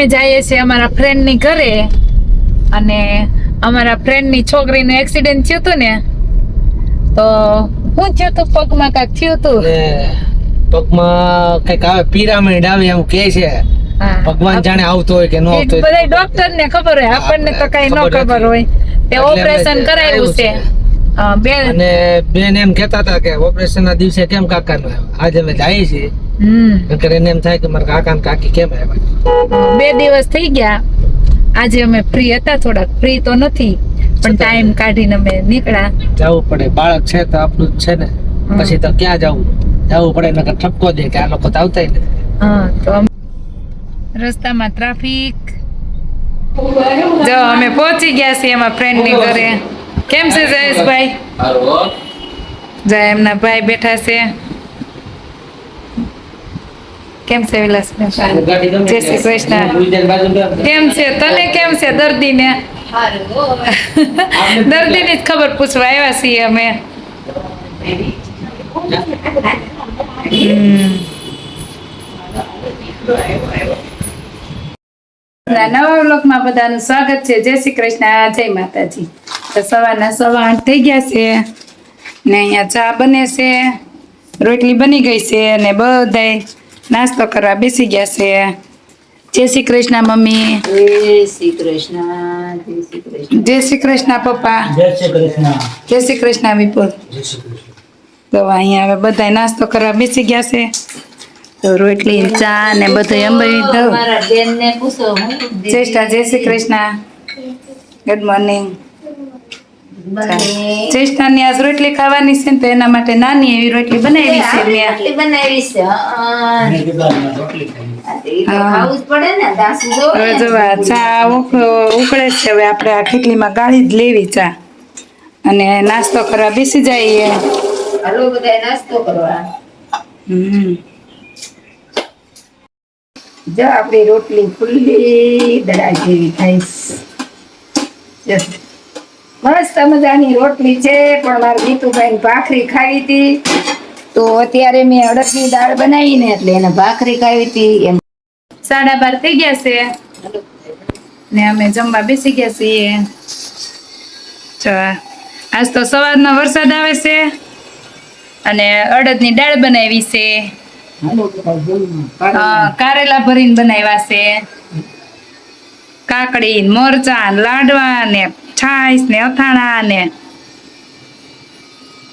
અમે જઈએ છીએ અમારા ફ્રેન્ડની ઘરે અને અમારા ફ્રેન્ડની છોકરીનું એક્સિડન્ટ થયું હતું ને તો શું થયું હતું પગમાં કાંઈક થયું હતું પગમાં કંઈક આવે પિરામિડ આવે એમ કે છે. ભગવાન જાણે આવતો હોય કે ન આવતો હોય. બધા ડોક્ટર ને ખબર હોય આપણને તો કઈ ન ખબર ખબર હોય. તે ઓપરેશન કરાયું છે. બેન અને બેન એમ કહેતા હતા કે ઓપરેશન ના દિવસે કેમ કાકા આજે અમે જઈએ છીએ. હમ. નકર એને એમ થાય કે મારા કાકા ને કાકી કેમ આવ્યા? બે દિવસ થઈ ગયા. આજે અમે ફ્રી હતા થોડાક. ફ્રી તો નથી પણ ટાઈમ કાઢીને અમે નીકળ્યા. જવું પડે. બાળક છે તો આપણું જ છે ને. પછી તો ક્યાં જવું? જવું પડે નકર ઠપકો દે કે આ લોકો તો આવતા નથી. હા તો રસ્તામાં ટ્રાફિક જો અમે પહોંચી ગયા છીએ એમાં ફ્રેન્ડની ઘરે. કેમ છે જયેશભાઈ? જય એમના ભાઈ બેઠા છે. કેમ છે વિલાસભાઈ જય શ્રી કૃષ્ણ. કેમ છે? તને કેમ છે? દર્દીને? દર્દીની જ ખબર પૂછવા આવ્યા છીએ અમે. નવા વ્લોગમાં બધાનું સ્વાગત છે. જય શ્રી કૃષ્ણ. જય માતાજી. તો સવારના સવા આઠ થઈ ગયા છે ને અહીંયા ચા બને છે. રોટલી બની ગઈ છે અને બધાય નાસ્તો કરવા બેસી ગયા છે. જય શ્રી કૃષ્ણ મમ્મી. જય શ્રી કૃષ્ણ જય શ્રી કૃષ્ણ. જય શ્રી કૃષ્ણ પપ્પા. જય શ્રી કૃષ્ણ. જય શ્રી કૃષ્ણ વિપુલ. તો અહીંયા હવે બધા નાસ્તો કરવા બેસી ગયા છે. તો રોટલી ચા ને બધું અંબાવી દઉં જય શ્રી કૃષ્ણ. ગુડ મોર્નિંગ ચેષ્ટાની આજ રોટલી ખાવાની છે ને તો એના માટે નાની એવી રોટલી બનાવી છે મેં રોટલી બનાવી છે હા. ઈ તો હા. ખાવું જ પડે ને દાસુ જો હવે જો ચા ઉકળે છે હવે આપણે આ કેટલીમાં ગાળી જ લેવી ચા. અને નાસ્તો કરવા બેસી જઈએ. હાલો બધા નાસ્તો કરવા. હમ. જો આપણી રોટલી ખુલ્લી દડા જેવી થાય છે. મસ્ત મજાની રોટલી છે પણ મારા ગીતુભાઈ ભાખરી ખાવી હતી. તો અત્યારે મેં અડદની દાળ બનાવીને એટલે એને ભાખરી ખાવી હતી. એમ સાડા બાર થઈ ગયા છે. ને અમે જમવા બેસી ગયા છીએ. આજ તો સવારનો વરસાદ આવે છે અને અડદની દાળ બનાવી છે. કારેલા ભરીને બનાવ્યા છે. કાકડી મરચા લાડવા ને છાશ ને અથાણા ને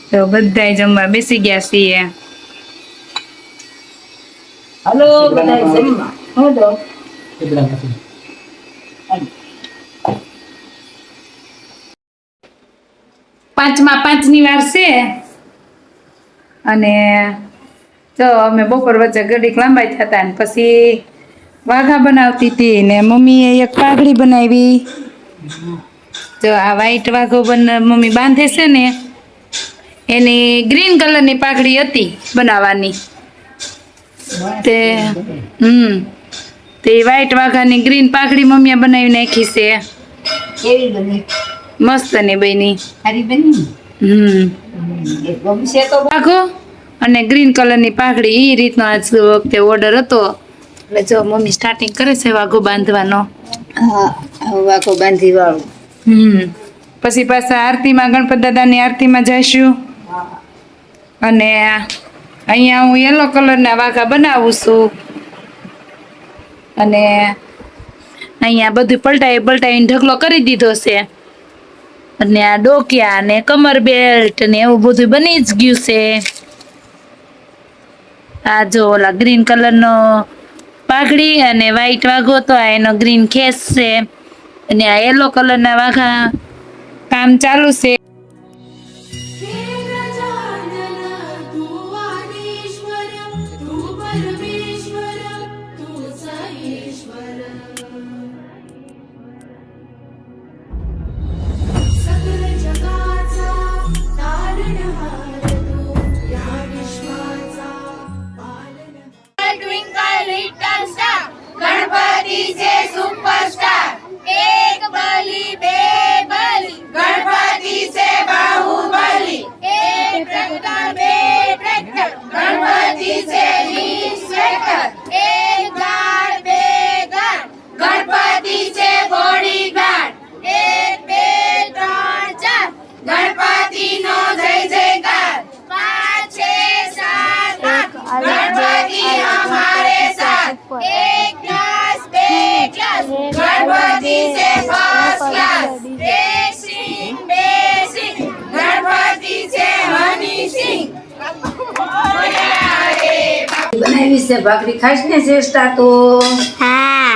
તો બધા જમવા બેસી ગયા છીએ. હલો બધા જમવા. હાલો. પાંચમાં પાંચની વાર છે. અને જો અમે બપોર વચ્ચે ઘડીક લાંબાઈ થતા ને પછી વાઘા બનાવતી હતી ને મમ્મીએ એક પાઘડી બનાવી. જો આ વ્હાઈટ વાઘો બન મમ્મી બાંધે છે ને એની ગ્રીન કલરની પાઘડી હતી બનાવવાની. તે હમ તે વ્હાઈટ વાઘાની ગ્રીન પાઘડી મમ્મીએ બનાવી નાખી છે. મસ્ત ને બની. હમ. વાઘો અને ગ્રીન કલરની પાઘડી એ રીતનો આજ વખતે ઓર્ડર હતો. એટલે જો મમ્મી સ્ટાર્ટિંગ કરે છે વાઘો બાંધવાનો. વાકો બાંધી વાળું હમ. પછી પાછા આરતીમાં ગણપત દાદાની આરતીમાં જઈશું. અને અહીંયા હું યલો કલરના વાઘા બનાવું છું. અને અહીંયા બધું પલટાઈ પલટાઈને ઢગલો કરી દીધો છે. અને આ ડોકિયા ને કમર બેલ્ટ ને એવું બધું બની જ ગયું છે. આ જો ઓલા ગ્રીન કલરનો પાઘડી અને વ્હાઈટ વાઘો તો આ એનો ગ્રીન ખેસ છે. અને આ યલો કલરના વાઘા કામ ચાલુ છે. છે ભાખરી ખાઈશ ને શ્રેષ્ઠા તો? હા.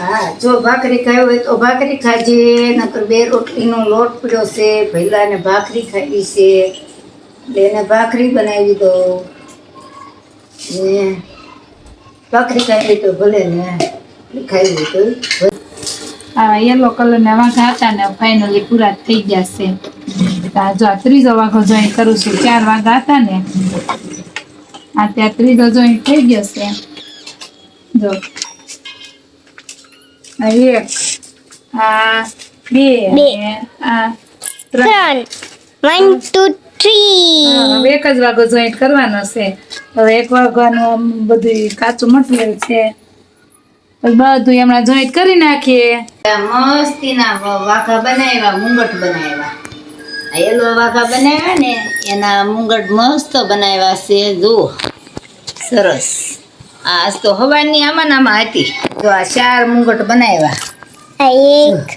હા જો ભાખરી ખાઈ હોય તો ભાખરી ખાજે નકર બે રોટલીનો લોટ પડ્યો છે ભૈલાને ભાખરી ખાવી છે. એટલે એને ભાખરી બનાવી દો. ને ભાખરી ખાવી તો ભલે ને ખાઈ તો. ભલે. આ યલો કલરના વાઘા હતા ને ફાઇનલી પૂરા થઈ ગયા છે. આ જો આ ત્રીજો વાઘો જોઈન કરું છું ચાર વાઘા હતા ને આ ત્યાં ત્રીજો જોઈન થઈ ગયો છે. જો. આ એક આ બે બે. આ ત્રણ. વન ટુ થ્રી હવે એક જ વાગો જોઈન્ટ કરવાનો છે. હવે એક વાગવાનું બધું કાચું મટીરિયલ છે. બધું હમણાં જોઈન્ટ કરી નાખીએ. મસ્તીના વાઘા બનાવ્યા મુંગટ બનાવ્યા. એલો વાઘા બનાવ્યા ને એના મુંગટ મસ્ત બનાવ્યા છે જુઓ. સરસ. આ આજ તો હવાની આમાં આમાં હતી. તો આ ચાર મુંગટ બનાવ્યા. આ એક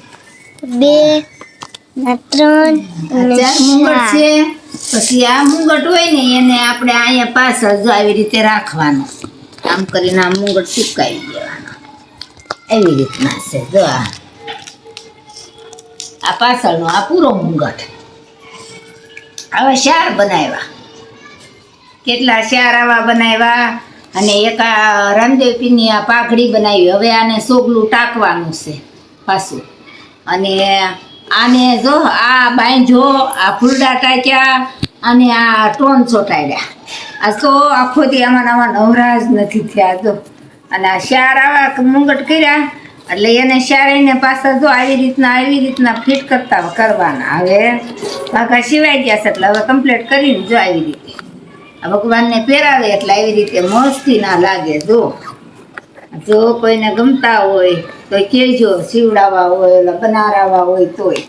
બે ત્રણ ચાર મુંગટ છે. પછી આ મુંગટ હોય ને એને આપણે અહીંયા પાછળ જો આવી રીતે રાખવાનો. આમ કરીને આ મુંગટ ચૂપકાવી દેવાનો એવી રીતના છે. જો આ. આ પાછળનો આ પૂરો મુંગટ. આવા ચાર બનાવ્યા. કેટલા શારાવા બનાવ્યા અને એક આ રામદેવ આ પાઘડી બનાવી. હવે આને સોગલું ટાંકવાનું છે પાછું. અને આને જો આ બાંધ્યો આ ફૂલડા ટાંક્યા અને આ ટોન ચોટાડ્યા. આ તો આખો દી આમાં આમાં નવરા જ નથી થયા જો. અને આ શાર આવા મુંગટ કર્યા, એટલે એને શારીને પાછા જો આવી રીતના આવી રીતના ફિટ કરતા કરવાના. હવે પાકા સિવાય ગયા છે, એટલે હવે કમ્પ્લીટ કરીને જો આવી રીતે ભગવાનને પહેરાવે એટલે આવી રીતે મસ્તી ના લાગે જો. જો કોઈને ગમતા હોય તો કહેજો સીવડાવવા હોય એટલે બનારાવા હોય તોય.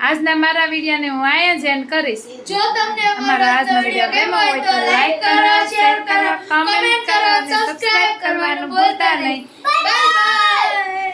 આજના મારા વિડીયોને હું અહીંયા જ એન્ડ કરીશ. જો તમને અમારો આજનો વીડિયો ગમ્યો હોય તો લાઈક કરો શેર કરો કમેન્ટ કરો અને સબસ્ક્રાઇબ કરવાનું ભૂલતા નહીં. Bye bye